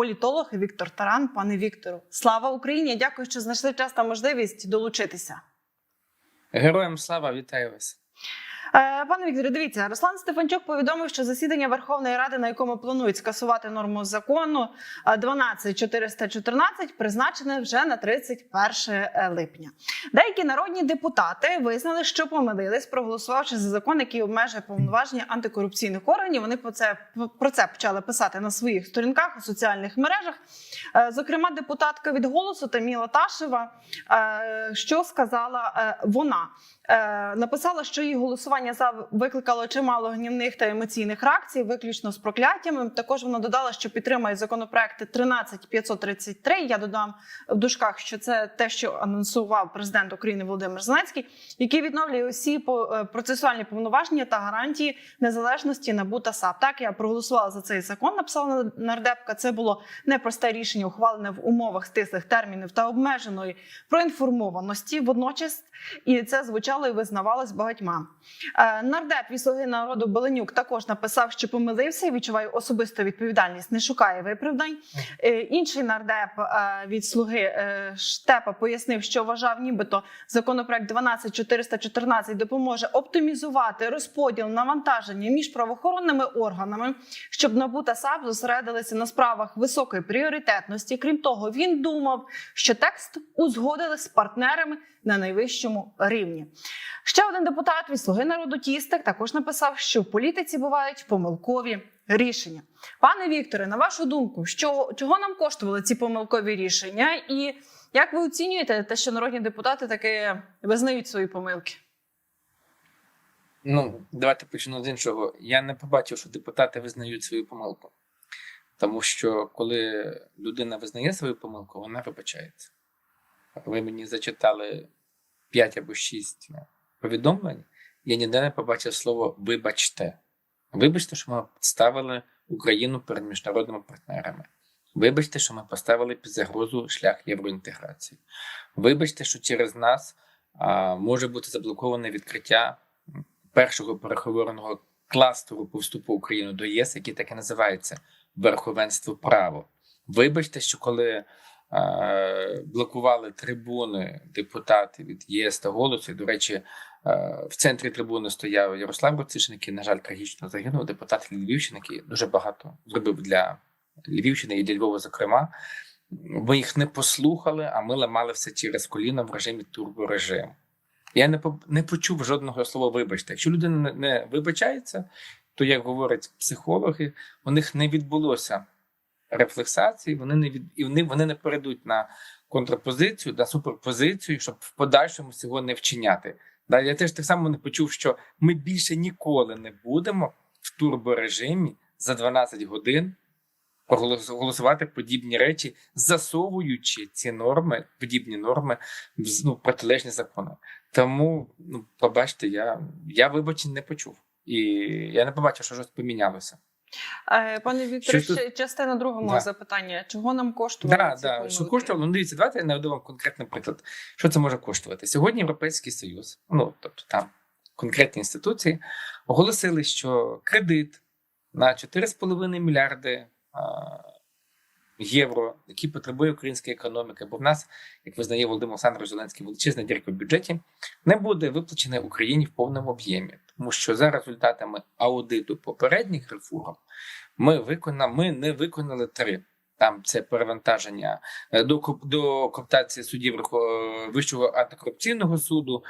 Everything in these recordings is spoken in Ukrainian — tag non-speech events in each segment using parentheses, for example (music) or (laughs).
політолог Віктор Таран. Пане Віктору, слава Україні! Дякую, що знайшли час та можливість долучитися. Героям слава, вітаю вас. Е, Пане Вікторе, дивіться, Руслан Стефанчук повідомив, що засідання Верховної Ради, на якому планують скасувати норму закону е, 12414, призначене вже на 31 липня. Деякі народні депутати визнали, що помилились, проголосувавши за закон, який обмежує повноваження антикорупційних органів. Вони про це про це почали писати на своїх сторінках у соціальних мережах. Е, Зокрема, депутатка від голосу Таміла Ташева, е, що сказала е, вона. Е, написала, що її голосування за викликало чимало гнівних та емоційних реакцій, виключно з прокляттями. Також вона додала, що підтримує законопроекти 13533. Я додам в дужках, що це те, що анонсував президент України Володимир Зеленський, який відновлює усі е, процесуальні повноваження та гарантії незалежності НАБУ та САП. Так я проголосувала за цей закон. Написала нардепка. Це було непросте рішення, ухвалене в умовах стислих термінів та обмеженої проінформованості. Водночас і це звучало і визнавалось багатьма. Е, Нардеп від «Слуги народу Беленюк також написав, що помилився і відчуває особисту відповідальність, не шукає виправдань. Е, Інший нардеп е, від слуги Штепа пояснив, що вважав, нібито законопроект 12414 допоможе оптимізувати розподіл навантаження між правоохоронними органами, щоб НАБУ та САП зосередилися на справах високої пріоритетності. Крім того, він думав, що текст узгодили з партнерами на найвищому рівні. Ще один депутат від слуги народу Тістик також написав, що в політиці бувають помилкові рішення. Пане Вікторе, на вашу думку, що чого нам коштували ці помилкові рішення, і як ви оцінюєте те, що народні депутати таки визнають свої помилки? Ну, давайте почну з іншого. Я не побачив, що депутати визнають свою помилку. Тому що коли людина визнає свою помилку, вона вибачається. Ви мені зачитали 5 або 6 ну, повідомлень, я ніде не побачив слово вибачте. Вибачте, що ми ставили Україну перед міжнародними партнерами. Вибачте, що ми поставили під загрозу шлях євроінтеграції. Вибачте, що через нас а, може бути заблоковане відкриття першого переговорного кластеру по вступу України до ЄС, який так і називається верховенство права. Вибачте, що коли блокували трибуни депутати від ЄС та голосу, до речі, в центрі трибуни стояв Ярослав Руцишин, який, на жаль, трагічно загинув, депутат Львівщини, який дуже багато зробив для Львівщини і для Львова, зокрема. Ми їх не послухали, а ми ламали все через коліно в режимі турборежиму. Я не по- не почув жодного слова вибачте. Якщо людина не вибачається, то як говорять психологи, у них не відбулося рефлексації, вони не від і вони, вони не перейдуть на контрпозицію, на суперпозицію, щоб в подальшому цього не вчиняти. Да, я теж так само не почув, що ми більше ніколи не будемо в турборежимі за 12 годин голосувати подібні речі, засовуючи ці норми, подібні норми в ну, протилежні закони. Тому, ну, побачте, я, я вибачень не почув. І я не побачив, що щось помінялося. Е, Пане Вікторе, тут- частина другого мого Да. запитання: чого нам коштує? Да, да. Що коштувало? Ну, дивіться, давайте я наведу вам конкретний приклад. Що це може коштувати? Сьогодні Європейський Союз, ну тобто там конкретні інституції, оголосили, що кредит на 4,5 мільярди євро, які потребує українська економіка, бо в нас, як визнає Володимир Олександрович Зеленський, величезна дірка в бюджеті, не буде виплачене Україні в повному об'ємі, тому що за результатами аудиту попередніх реформ ми виконали, ми не виконали три. Там це перевантаження е, до до коптації суддів Верхо- Вищого антикорупційного суду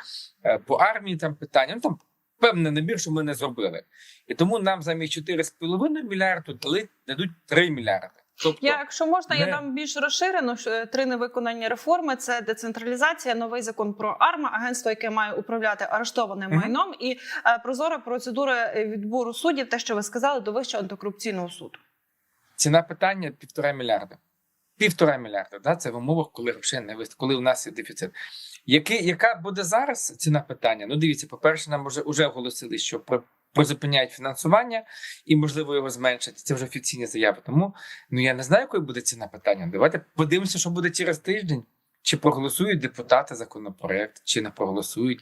е, по армії. Там питання. Ну там певний набір, що ми не зробили, і тому нам замість 4,5 мільярду дали дадуть 3 мільярди. Тобто, Я, якщо можна, я не- дам більш розширено е, три невиконані реформи: це децентралізація, новий закон про АРМА, агентство, яке має управляти арештованим Мгм. майном, і е, прозора процедура е, відбору суддів, те, що ви сказали, до вищого антикорупційного суду. ціна питання півтора мільярда. Півтора мільярда, да? це в умовах, коли грошей не вистачить, коли у нас є дефіцит. Який, яка буде зараз ціна питання? Ну, дивіться, по-перше, нам вже, вже оголосили, що призупиняють фінансування і, можливо, його зменшать. Це вже офіційні заяви. Тому ну я не знаю, якою буде ціна питання. Давайте подивимося, що буде через тиждень. Чи проголосують депутати законопроект, чи не проголосують.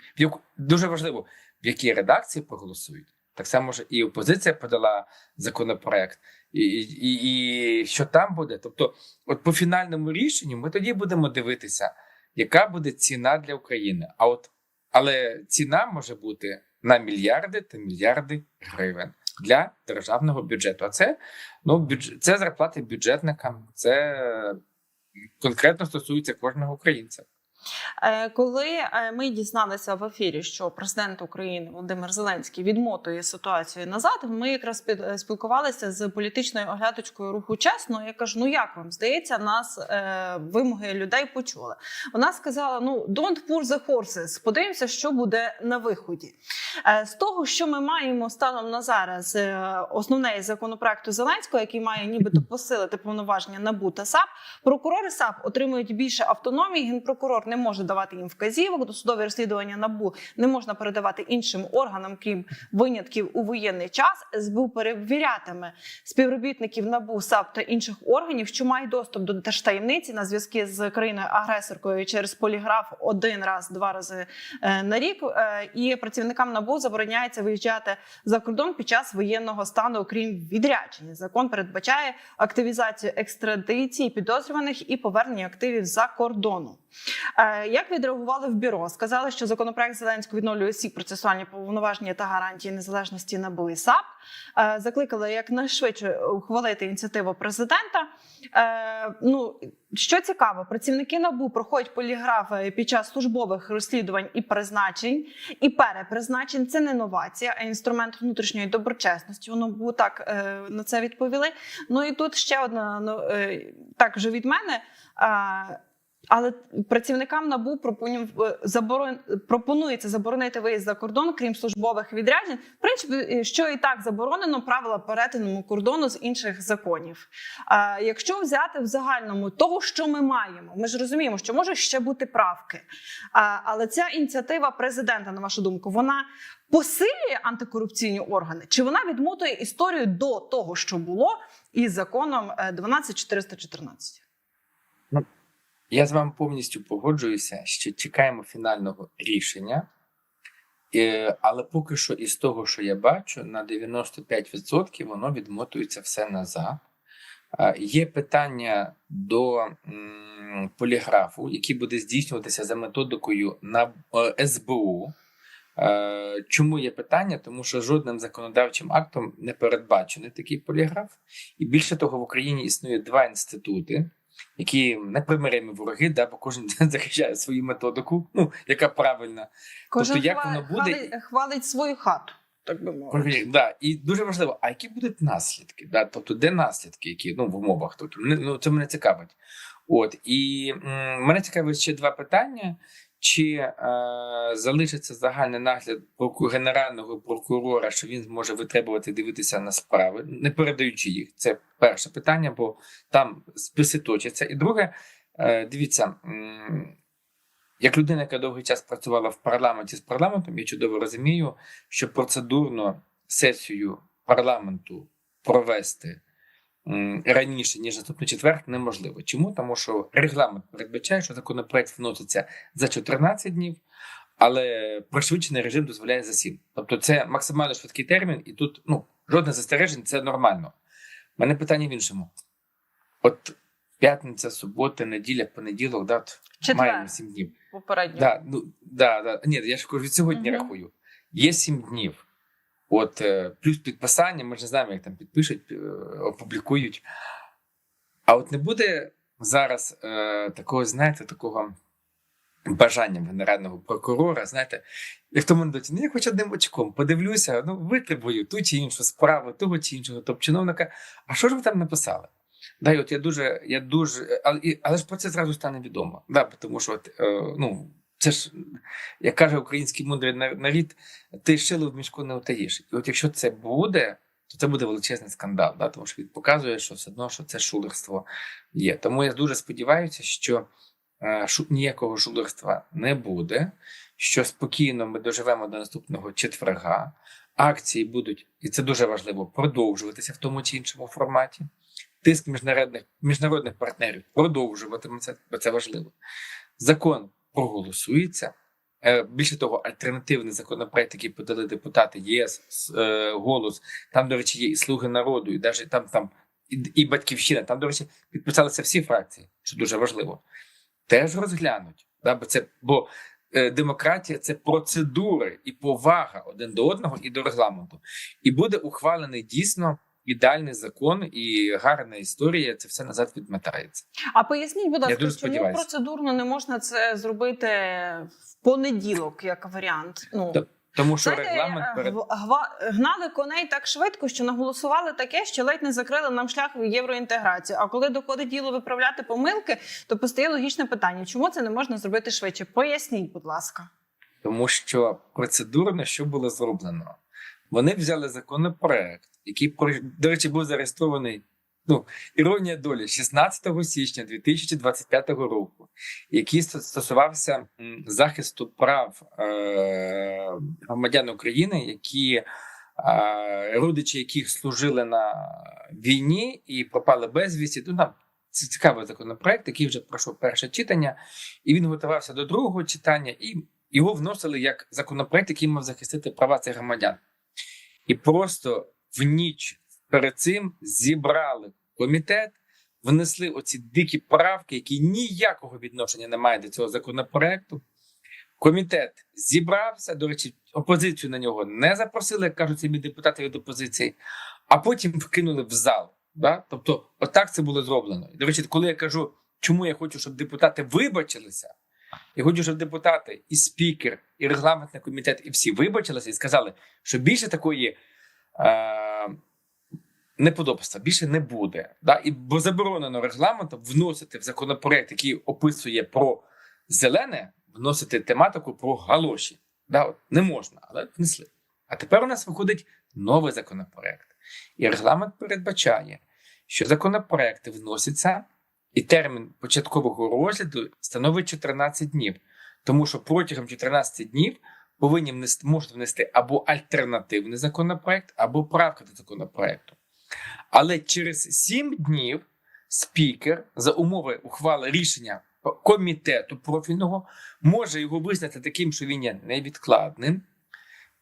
Дуже важливо, в якій редакції проголосують. Так само ж і опозиція подала законопроект, і, і, і що там буде. Тобто, от по фінальному рішенню ми тоді будемо дивитися, яка буде ціна для України. А от але ціна може бути на мільярди та мільярди гривень для державного бюджету. А це ну бюджет, це зарплати бюджетникам, це конкретно стосується кожного українця. Е, Коли е, ми дізналися в ефірі, що президент України Володимир Зеленський відмотує ситуацію назад, ми якраз е, спілкувалися з політичною оглядачкою руху чесно. Я кажу: ну як вам здається, нас вимоги людей почули. Вона сказала: ну don't push the horses, подивимося, що буде на виході. З того, що ми маємо станом на зараз, основне із законопроекту Зеленського, який має нібито посилити повноваження НАБУ та САП, прокурори САП отримують більше автономії. Генпрокурор не може давати їм вказівок. Досудові розслідування НАБУ не можна передавати іншим органам, крім винятків у воєнний час. СБУ перевірятиме співробітників НАБУ, САП та інших органів, що мають доступ до держтаємниці на зв'язки з країною агресоркою через поліграф один раз, два рази е, на рік. Е, І працівникам НАБУ забороняється виїжджати за кордон під час воєнного стану, окрім відрядження. Закон передбачає активізацію екстрадиції підозрюваних і повернення активів за кордону. Е, Як відреагували в бюро? Сказали, що законопроект Зеленського відновлює всі процесуальні повноваження та гарантії незалежності НАБУ і САП. Е, Закликали якнайшвидше ухвалити ініціативу президента. Е, Ну що цікаво, працівники НАБУ проходять поліграфи під час службових розслідувань і призначень і перепризначень. Це не новація, а інструмент внутрішньої доброчесності. Воно було так на це відповіли. Ну і тут ще одна ну, так вже від мене. Е, але працівникам НАБУ пропонів- е, заборон... пропонується заборонити виїзд за кордон, крім службових відряджень. В принципі, е, що і так заборонено правила перетину кордону з інших законів. А якщо взяти в загальному того, що ми маємо, ми ж розуміємо, що може ще бути правки. А, але ця ініціатива президента, на вашу думку, вона посилює антикорупційні органи, чи вона відмотує історію до того, що було із законом е, 12414? Я з вами повністю погоджуюся, що чекаємо фінального рішення. Е, Але поки що, із того, що я бачу, на 95% воно відмотується все назад. Е, Є питання до поліграфу, який буде здійснюватися за методикою на е, СБУ. Чому є питання? Тому що жодним законодавчим актом не передбачений такий поліграф, і більше того, в Україні існує два інститути, які непримиримі вороги, да, бо кожен (laughs) захищає свою методику, ну яка правильна. Кожен Тобто, як воно буде- хвалить, хвалить свою хату, так би мовити. Да, і дуже важливо, а які будуть наслідки? Да? Тобто, де наслідки, які ну в умовах? тут? ну це мене цікавить. От і м, мене цікавить ще два питання: чи е, залишиться загальний нагляд генерального прокурора, що він зможе витребувати дивитися на справи, не передаючи їх? Це перше питання, бо там списи точаться. І друге, е, дивіться. як людина, яка довгий час працювала в парламенті з парламентом, я чудово розумію, що процедурно сесію парламенту провести раніше, ніж наступний четвер, неможливо. Чому? Тому що регламент передбачає, що законопроект вноситься за 14 днів, але пришвидшений режим дозволяє за 7. Тобто це максимально швидкий термін, і тут ну, жодне застережень це нормально. У мене питання в іншому. От п'ятниця, субота, неділя, понеділок, да, Четвер. маємо 7 днів. Попередньо. Да, ну, да, да. Ні, я ж кажу, від сьогодні Мгм. рахую. Є сім днів. От, е, плюс підписання, ми ж не знаємо, як там підпишуть, е, опублікують. А от не буде зараз е, такого, знаєте, такого бажання генерального прокурора, знаєте, як тому анекдоті, ну я хоч одним очком подивлюся, ну витребую ту чи іншу справу, того чи іншого топ-чиновника. А що ж ви там написали? Да, от я дуже, я дуже, але, але ж про це зразу стане відомо. Да, тому що от, е, ну, це ж, як каже український мудрий на- нарід, ти шило в мішку не утаїш. І от якщо це буде, то це буде величезний скандал, да, тому що він показує, що все одно що це шулерство є. Тому я дуже сподіваюся, що е, шу, ніякого шулерства не буде, що спокійно ми доживемо до наступного четверга. Акції будуть, і це дуже важливо, продовжуватися в тому чи іншому форматі. Тиск міжнародних, міжнародних партнерів продовжуватиметься, бо це важливо. Закон проголосується, Е, Більше того, альтернативний законопроект, який подали депутати ЄС, е, голос. Там, до речі, є і слуги народу, і навіть там, там і, батьківщина. Там, до речі, підписалися всі фракції, що дуже важливо. Теж розглянуть. Да? Бо це бо е, демократія це процедури і повага один до одного і до регламенту. І буде ухвалений дійсно ідеальний закон і гарна історія. Це все назад відмотається. А поясніть, будь ласка, чому сподіваюся. процедурно не можна це зробити в понеділок, як варіант? Ну Та- Тому що Знаєте, регламент е, перед гнали коней так швидко, що наголосували таке, що ледь не закрили нам шлях в євроінтеграцію. А коли доходить діло виправляти помилки, то постає логічне питання: чому це не можна зробити швидше? Поясніть, будь ласка. Тому що процедурно що було зроблено? Вони взяли законопроект, який до речі був зареєстрований. Ну, іронія долі 16 січня 2025 року, який стосувався захисту прав е- громадян України, які е- родичі яких служили на війні і пропали безвісті. Ну, там це цікавий законопроект, який вже пройшов перше читання, і він готувався до другого читання, і його вносили як законопроект, який мав захистити права цих громадян. І просто в ніч перед цим зібрали комітет, внесли оці дикі правки, які ніякого відношення не мають до цього законопроекту. Комітет зібрався. До речі, опозицію на нього не запросили, як кажуть самі депутати від опозиції, а потім вкинули в зал. Да? Тобто, отак це було зроблено. До речі, коли я кажу, чому я хочу, щоб депутати вибачилися, я хочу, щоб депутати, і спікер, і регламентний комітет, і всі вибачилися і сказали, що більше такої е, неподобства більше не буде. Да? І бо заборонено регламентом вносити в законопроект, який описує про зелене, вносити тематику про галоші. Да? От не можна, але внесли. А тепер у нас виходить новий законопроект. І регламент передбачає, що законопроекти вносяться, і термін початкового розгляду становить 14 днів. Тому що протягом 14 днів повинні внести, можуть внести або альтернативний законопроект, або правка до законопроекту. Але через 7 днів спікер за умови ухвали рішення комітету профільного може його визнати таким, що він є невідкладним.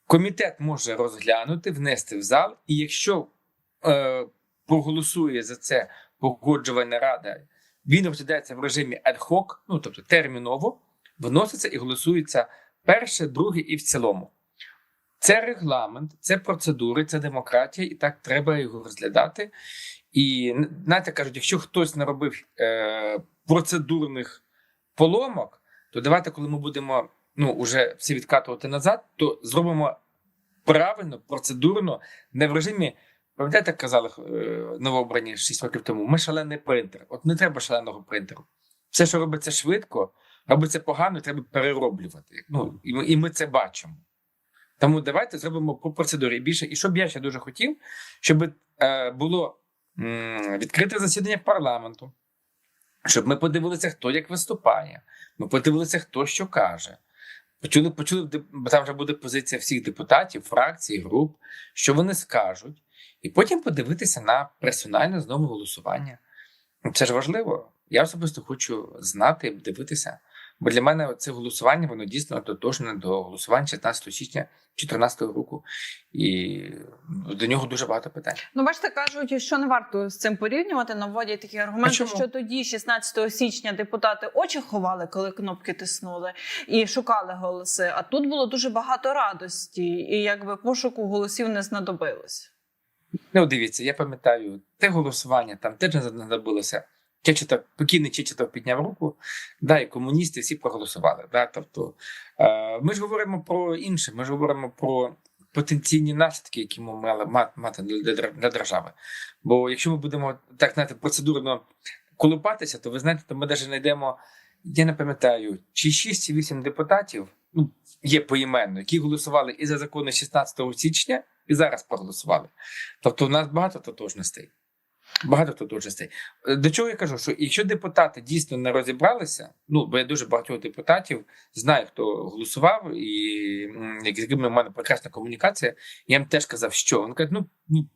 Комітет може розглянути, внести в зал, і якщо е, проголосує за це погоджувальна рада, він розглядається в режимі ad-hoc, ну тобто терміново, вноситься і голосується перше, друге і в цілому. Це регламент, це процедури, це демократія, і так треба його розглядати. І знаєте, кажуть, якщо хтось наробив е, процедурних поломок, то давайте, коли ми будемо ну, уже всі відкатувати назад, то зробимо правильно, процедурно, не в режимі. Пам'ятаєте, казали е, новообрані 6 років тому, ми шалений принтер. От не треба шаленого принтеру. Все, що робиться швидко, робиться погано, треба перероблювати. Ну, і, і ми це бачимо. Тому давайте зробимо по процедурі більше. І що б я ще дуже хотів, щоб е, було м, відкрите засідання парламенту, щоб ми подивилися, хто як виступає. Ми подивилися, хто що каже. Почули, почули, бо там вже буде позиція всіх депутатів, фракцій, груп, що вони скажуть, і потім подивитися на персональне знову голосування. Це ж важливо. Я особисто хочу знати, дивитися. Бо для мене це голосування воно дійсно тотожне до голосування 16 січня 2014 року, і до нього дуже багато питань. Ну, бачите, кажуть, що не варто з цим порівнювати. Наводять такі аргументи, що тоді, 16 січня, депутати очі ховали, коли кнопки тиснули і шукали голоси. А тут було дуже багато радості, і якби пошуку голосів не знадобилось. Ну, дивіться, я пам'ятаю, те голосування там теж не знадобилося. Чечетов, покійний Чечетов підняв руку, да, і комуністи всі проголосували. Да, тобто, е, ми ж говоримо про інше, ми ж говоримо про потенційні наслідки, які ми мали мати для, держави. Бо якщо ми будемо так знаєте, процедурно колупатися, то ви знаєте, то ми навіть знайдемо, я не пам'ятаю, чи 6 чи 8 депутатів ну, є поіменно, які голосували і за закони 16 січня, і зараз проголосували. Тобто, у нас багато тотожностей. Багато тотожностей. Е, До чого я кажу, що якщо депутати дійсно не розібралися, ну бо я дуже багатьох депутатів знаю, хто голосував, і з якими в мене прекрасна комунікація, я їм теж казав, що він каже, ну,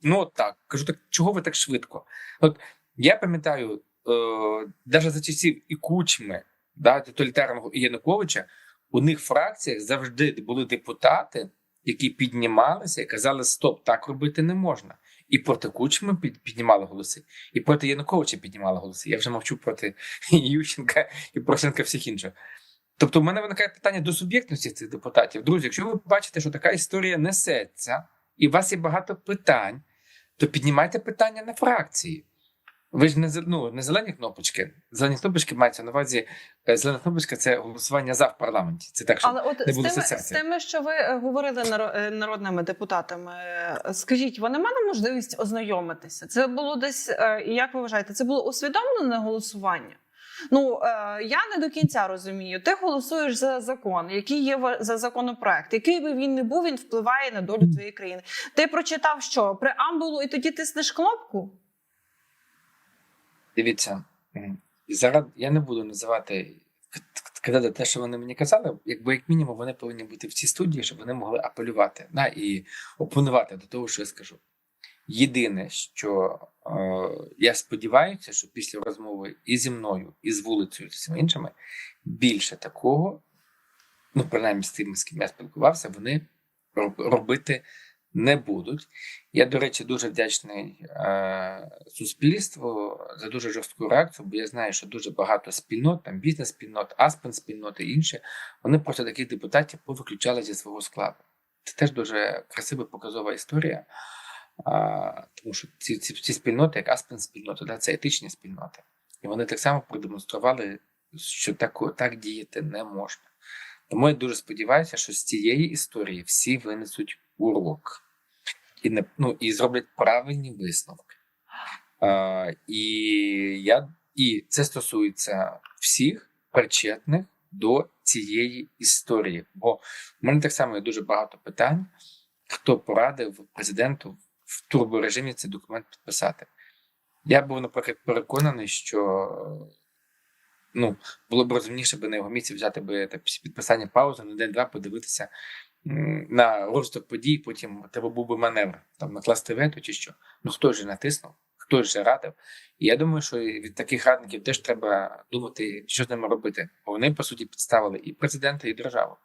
ну, так. Кажу, так чого ви так швидко? От я пам'ятаю, е, навіть за часів і кучми, да, тоталітарного Януковича, у них в фракціях завжди були депутати, які піднімалися і казали: Стоп, так робити не можна. І проти Кучми під- піднімали голоси, і проти Януковича піднімали голоси. Я вже мовчу проти (laughs) Ющенка і Порошенка всіх інших. Тобто, в мене виникає питання до суб'єктності цих депутатів. Друзі, якщо ви бачите, що така історія несеться, і у вас є багато питань, то піднімайте питання на фракції. Ви ж не, ну, не зелені кнопочки. Зелені кнопочки мається на увазі. е, Зелена кнопочка це голосування за в парламенті. Це так, що Але от не з тими, з тими, що ви е, говорили е, народними депутатами, скажіть, вони мали можливість ознайомитися? Це було десь, як ви вважаєте, це було усвідомлене голосування? Ну я не до кінця розумію. Ти голосуєш за закон, який є за законопроект, який би він не був, він впливає на долю твоєї країни. Ти прочитав що преамбулу, і тоді тиснеш кнопку? Дивіться, зараз я не буду називати казати те, що вони мені казали, якби як мінімум вони повинні бути в цій студії, щоб вони могли апелювати да, і опонувати до того, що я скажу. Єдине, що е, я сподіваюся, що після розмови і зі мною, і з вулицею, і з всіма іншими, більше такого, ну принаймні з тими, з ким я спілкувався, вони робити не будуть. Я, до речі, дуже вдячний е, суспільству за дуже жорстку реакцію, бо я знаю, що дуже багато спільнот, там бізнес-спільнот, аспен спільноти і інші, вони просто таких депутатів повиключали зі свого складу. Це теж дуже красива показова історія. А, тому що ці, ці, ці спільноти, як аспен спільноти, да, це етичні спільноти. І вони так само продемонстрували, що так, так діяти не можна. Тому я дуже сподіваюся, що з цієї історії всі винесуть урок і не ну і зроблять правильні висновки. А, і я і це стосується всіх причетних до цієї історії. Бо в мене так само є дуже багато питань, хто порадив президенту в турборежимі цей документ підписати. Я був, наприклад, переконаний, що ну, було б розумніше би на його місці взяти би після підписання паузи на день-два, подивитися на розвиток подій, потім треба був би маневр, там накласти вето чи що. Ну хто ж натиснув, хто ж радив. І я думаю, що від таких радників теж треба думати, що з ними робити. Бо вони, по суті, підставили і президента, і державу.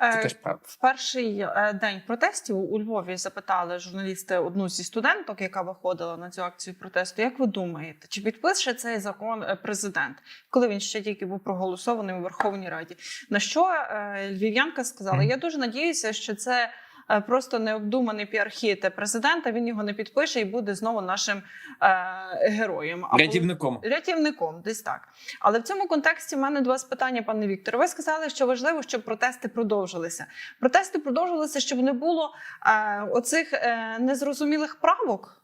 Це Е, теж правда. В перший е, день протестів у Львові запитали журналісти одну зі студенток, яка виходила на цю акцію протесту. Як ви думаєте, чи підпише цей закон е, президент, коли він ще тільки був проголосований у Верховній Раді? На що е, львів'янка сказала? Я дуже надіюся, що це. Е, Просто необдуманий піархіт президента. Він його не підпише і буде знову нашим е, героєм. Або- Рятівником. Рятівником, десь так. Але в цьому контексті в мене до вас питання, пане Вікторе. Ви сказали, що важливо, щоб протести продовжилися. Протести продовжилися, щоб не було е, оцих е, незрозумілих правок.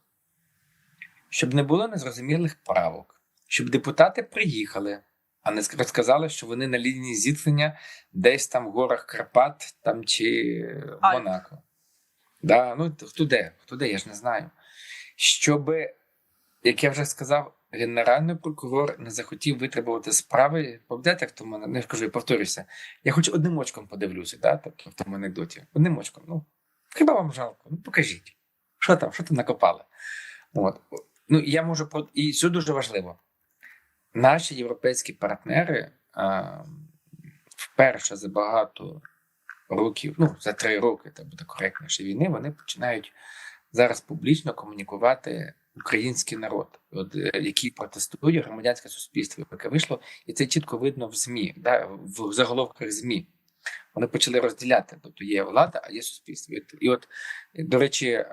щоб не було незрозумілих правок, щоб депутати приїхали, а не розказали, що вони на лінії зіткнення десь там в горах Карпат там чи в Альп. Монако. Да, ну хто де? Хто де, я ж не знаю. Щоб, як я вже сказав, генеральний прокурор не захотів витребувати справи. Пам'ятаєте, як то в мене не кажу, я повторюся. Я хоч одним очком подивлюся, да, тобто в тому анекдоті. Одним очком. Ну, хіба вам жалко? Ну покажіть. Що там, що там накопали? От. Ну, я можу і що дуже важливо. Наші європейські партнери а, вперше за багато років, ну за три роки, так буде коректніше війни, вони починають зараз публічно комунікувати український народ, от, е, який протестує громадянське суспільство, яке вийшло, і це чітко видно в ЗМІ, да, в заголовках ЗМІ. Вони почали розділяти, тобто є влада, а є суспільство. І от- до речі,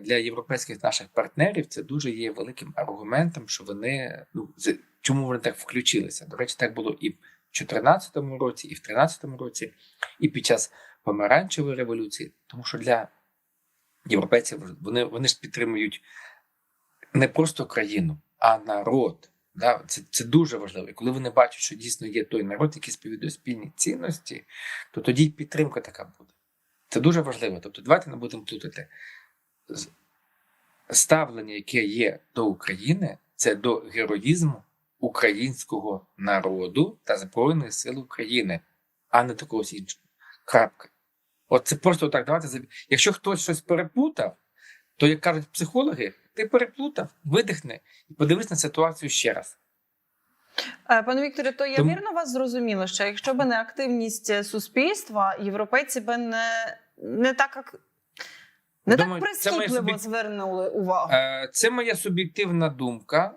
для європейських наших партнерів це дуже є великим аргументом, що вони ну чому вони так включилися. До речі, так було і в 2014 році, і в 2013 році, і під час помаранчевої революції, тому що для європейців вони, вони ж підтримують не просто країну, а народ. Да? Це, це дуже важливо. І коли вони бачать, що дійсно є той народ, який сповідує спільні цінності, то тоді й підтримка така буде. Це дуже важливо. Тобто, давайте не будемо плутати. Ставлення, яке є до України, це до героїзму українського народу та Збройних сил України, а не до когось іншого. Крапка. От це просто так. Давайте заб- Якщо хтось щось переплутав, то як кажуть психологи, ти переплутав, видихни і подивись на ситуацію ще раз. Е, Пане Вікторе, то я Тому- вірно вас зрозуміла, що якщо б не активність е, суспільства, європейці би не, не так ак- не Думаю, так прискіпливо суб'єк- звернули увагу. Е, Це моя суб'єктивна думка,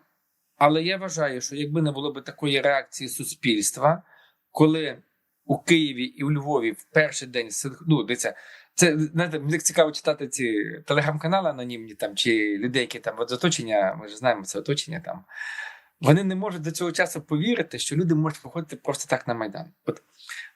але я вважаю, що якби не було б такої реакції суспільства, коли у Києві і у Львові в перший день ну, дивіться, це знаєте, мені цікаво читати ці телеграм-канали анонімні там чи людей, які там от оточення, ми ж знаємо це оточення там. Вони не можуть до цього часу повірити, що люди можуть виходити просто так на майдан. От,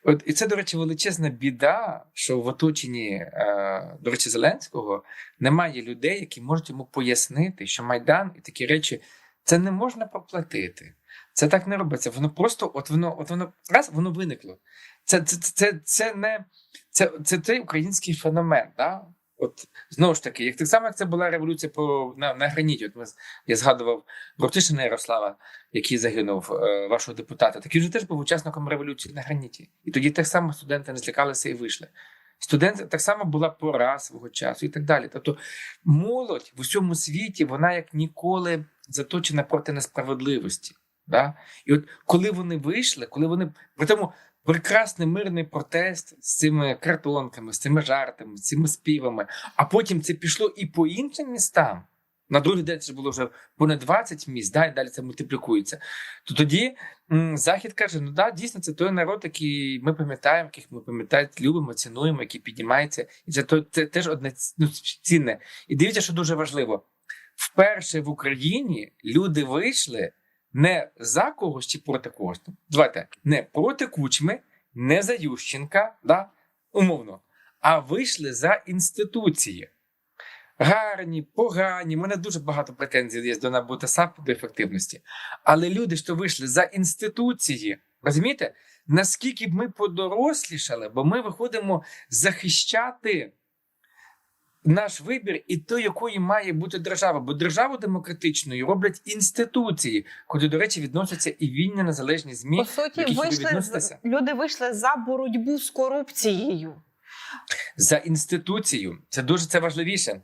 от і це, до речі, величезна біда, що в оточенні, е, до речі, Зеленського немає людей, які можуть йому пояснити, що майдан і такі речі це не можна проплатити. Це так не робиться. Воно просто, от воно, от воно раз воно виникло. Це, це, це, це, не це, це той український феномен. Да? От знову ж таки, як так само, як це була революція по на, на граніті. От ми я згадував Бровтишина Ярослава, який загинув, е, вашого депутата. Такий же теж був учасником революції на граніті. І тоді так само студенти не злякалися і вийшли. Студенти так само була пора свого часу і так далі. Тобто молодь в усьому світі, вона як ніколи заточена проти несправедливості. Да? І от коли вони вийшли, коли вони при тому прекрасний мирний протест з цими картонками, з цими жартами, з цими співами, а потім це пішло і по іншим містам. На другий день це було вже понад 20 міст, да, і далі це мультиплікується. То тоді м, Захід каже: ну да, дійсно, це той народ, який ми пам'ятаємо, яких ми пам'ятаємо, любимо, цінуємо, який піднімається. І це, то, це теж одне ну, цінне. І дивіться, що дуже важливо: вперше в Україні люди вийшли не за когось чи проти когось. Давайте не проти кучми, не за Ющенка, да, умовно, а вийшли за інституції. Гарні, погані. У мене дуже багато претензій є до НАБУ та САП до ефективності. Але люди, що вийшли за інституції, розумієте, наскільки б ми подорослішали, бо ми виходимо захищати наш вибір і то, якою має бути держава. Бо державу демократичною роблять інституції, куди, до речі, відносяться і вільні незалежні ЗМІ. По суті, вийшли люди вийшли за боротьбу з корупцією. за інституцію. Це дуже це важливіше.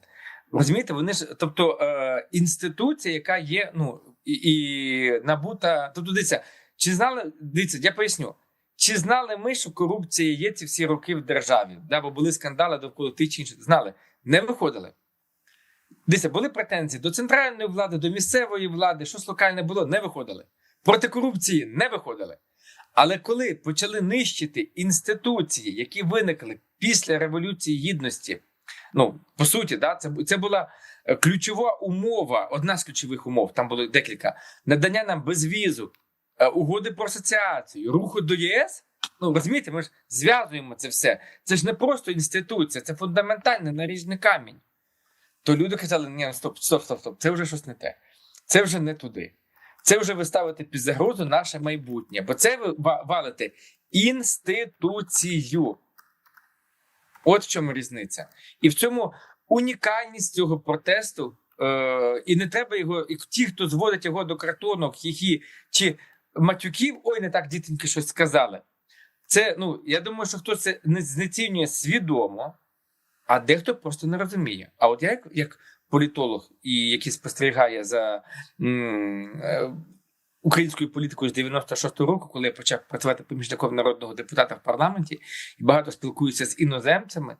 Розумієте, вони ж, тобто е, інституція, яка є, ну і, і набута. Тобто, дивіться, чи знали, дивіться, я поясню. Чи знали ми, що корупція є ці всі роки в державі? Да, бо були скандали довкола тих чи інших. Знали, не виходили. Дивіться, були претензії до центральної влади, до місцевої влади, щось локальне було, не виходили. Проти корупції не виходили. Але коли почали нищити інституції, які виникли після Революції Гідності, ну по суті, да, це, це була е, ключова умова, одна з ключових умов, там було декілька: надання нам безвізу, е, угоди про асоціацію, руху до ЄС. Ну розумієте, ми ж зв'язуємо це все. Це ж не просто інституція, це фундаментальний наріжний камінь. То люди казали: ні, стоп, стоп, стоп, стоп, це вже щось не те. Це вже не туди. Це вже ви ставите під загрозу наше майбутнє, бо це ви валите інституцію. От в чому різниця. І в цьому унікальність цього протесту. Е, і не треба його, і ті, хто зводить його до картонок, хіхі чи матюків, ой, не так дітеньки щось сказали. Це, ну, я думаю, що хтось це не знецінює свідомо, а дехто просто не розуміє. А от я, як, як політолог, і який спостерігає за м, е, українською політикою з 96-го року, коли я почав працювати помічником народного депутата в парламенті і багато спілкуюся з іноземцями,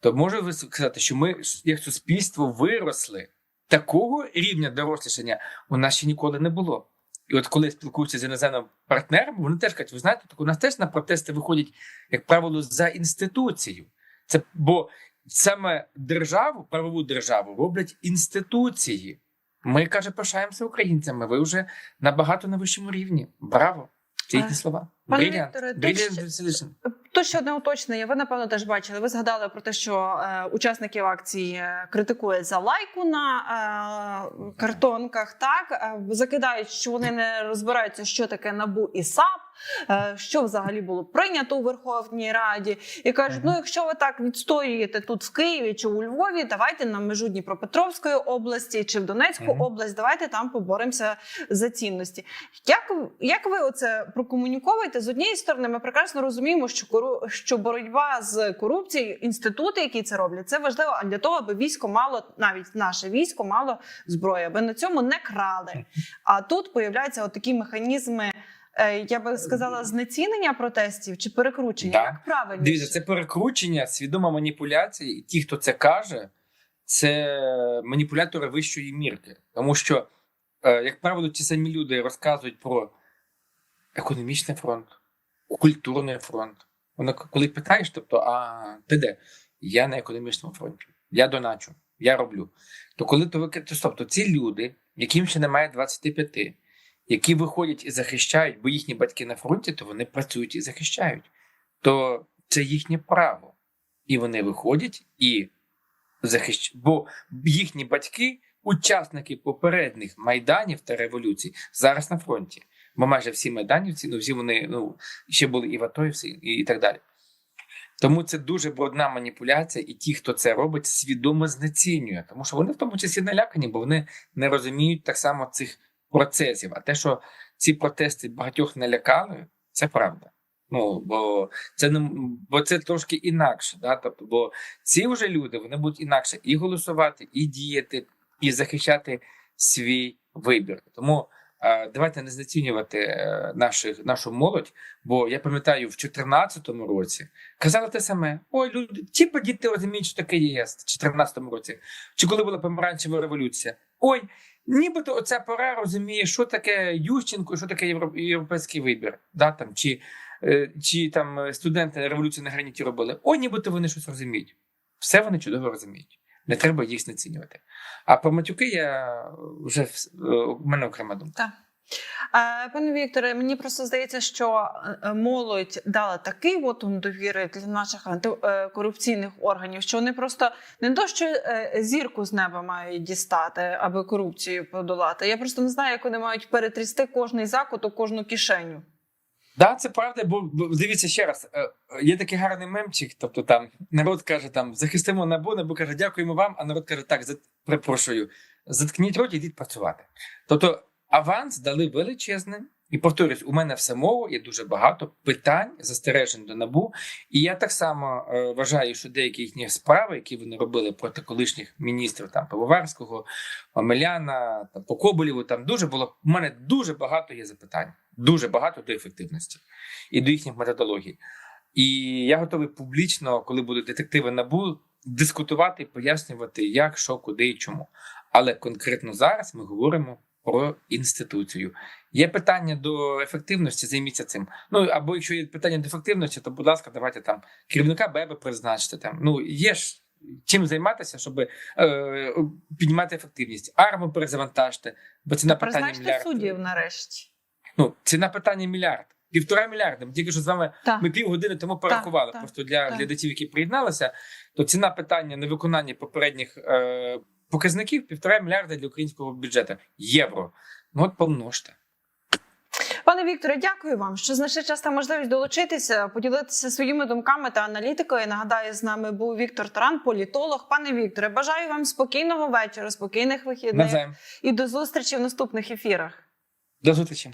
то можу сказати, що ми як суспільство виросли. Такого рівня дорослішання у нас ще ніколи не було. І от коли спілкуються з іноземним партнером, вони теж кажуть, ви знаєте, так у нас теж на протести виходять, як правило, за інституцію. Це бо саме державу, правову державу роблять інституції. Ми каже, пишаємося українцями. Ви вже набагато на вищому рівні. Браво! Їхні А, слова. пане. Вікторе, тут ще- одне уточнення. Ви напевно теж бачили. Ви згадали про те, що е, учасників акції е, критикують за лайку на е, картонках. Так Е, закидають, що вони не розбираються, що таке набу і САП, е, що взагалі було прийнято у Верховній Раді, і кажуть: ну якщо ви так відстоюєте тут в Києві чи у Львові, давайте на межу Дніпропетровської області чи в Донецьку Мгм. область, давайте там поборемося за цінності. Як, як ви оце прокомуніковуєте? З однієї сторони, ми прекрасно розуміємо, що що боротьба з корупцією, інститути, які це роблять, це важливо для того, аби військо мало, навіть наше військо мало зброї, аби на цьому не крали. А тут появляються от такі механізми. е, Я би сказала, знецінення протестів чи перекручення. Да. Як правильно? Дивіться, це перекручення, свідома маніпуляція, і ті, хто це каже, це маніпулятори вищої мірки. Тому що, е, як правило, ті самі люди розказують про економічний фронт, культурний фронт. Воно коли питаєш, тобто, а ти де? Я на економічному фронті, я доначу, я роблю. То коли то ви то, тобто ці люди, яким ще немає 25, які виходять і захищають, бо їхні батьки на фронті, то вони працюють і захищають. То це їхнє право. І вони виходять і захищають. Бо їхні батьки, учасники попередніх майданів та революцій, зараз на фронті. Бо майже всі майданівці, ну всі вони ну, ще були і в АТО, і, всі, і, так далі. Тому це дуже брудна маніпуляція, і ті, хто це робить, свідомо знецінює, тому що вони в тому числі налякані, бо вони не розуміють так само цих процесів. А те, що ці протести багатьох налякали, це правда. Ну бо це не бо це трошки інакше. Да? Тобто, бо ці вже люди вони будуть інакше і голосувати, і діяти, і захищати свій вибір. Тому давайте не знецінювати е, наших, нашу молодь. Бо я пам'ятаю, в 2014 році казали те саме: ой, люди, ті діти розуміють, що таке ЄС в 2014 році, чи коли була помаранчева революція. Ой, нібито оця пора розуміє, що таке Ющенко, що таке євро- європейський вибір. Да, там, чи, е, чи там студенти революції на граніті робили. Ой, нібито вони щось розуміють. Все вони чудово розуміють. Не треба їх знецінювати. А про матюки я вже вс- е, мене окрема думка. Так. Е, Пане Вікторе, мені просто здається, що е, молодь дала такий вотум довіри для наших антикорупційних органів, що вони просто не то, що е, зірку з неба мають дістати, аби корупцію подолати. Я просто не знаю, як вони мають перетрясти кожний закуток, кожну кишеню. Да, це правда, бо дивіться ще раз. е, е, Є такий гарний мемчик. Тобто там народ каже: там захистимо набу, набу каже, дякуємо вам. А народ каже, так, перепрошую, заткніть рот, і йдіть працювати. Тобто аванс дали величезним. І повторюсь, у мене в самого є дуже багато питань, застережень до набу. І я так само е, вважаю, що деякі їхні справи, які вони робили проти колишніх міністрів там Пивоварського, Омеляна, там по Коболєву, там дуже було. У мене дуже багато є запитань, дуже багато до ефективності і до їхніх методологій. І я готовий публічно, коли будуть детективи набу, дискутувати, пояснювати, як, що, куди і чому. Але конкретно зараз ми говоримо про інституцію. Є питання до ефективності, займіться цим. Ну або якщо є питання до ефективності, то будь ласка, давайте там керівника БЕБ призначте там. Ну є ж чим займатися, щоб е, піднімати ефективність. Арму перезавантажте, бо ціна питання Призначте мільярд. суддів нарешті. Ну ціна питання мільярд. Півтора мільярда. Ми тільки що з вами Так. ми півгодини тому порахували. так, Просто для так. глядачів, які приєдналися, то ціна питання невиконання попередніх е, показників півтора мільярда для українського бюджету євро. Ну от помножте. Пане Вікторе, дякую вам, що знайшли час та можливість долучитися, поділитися своїми думками та аналітикою. Нагадаю, з нами був Віктор Таран, політолог. Пане Вікторе, бажаю вам спокійного вечора, спокійних вихідних і до зустрічі в наступних ефірах. До зустрічі.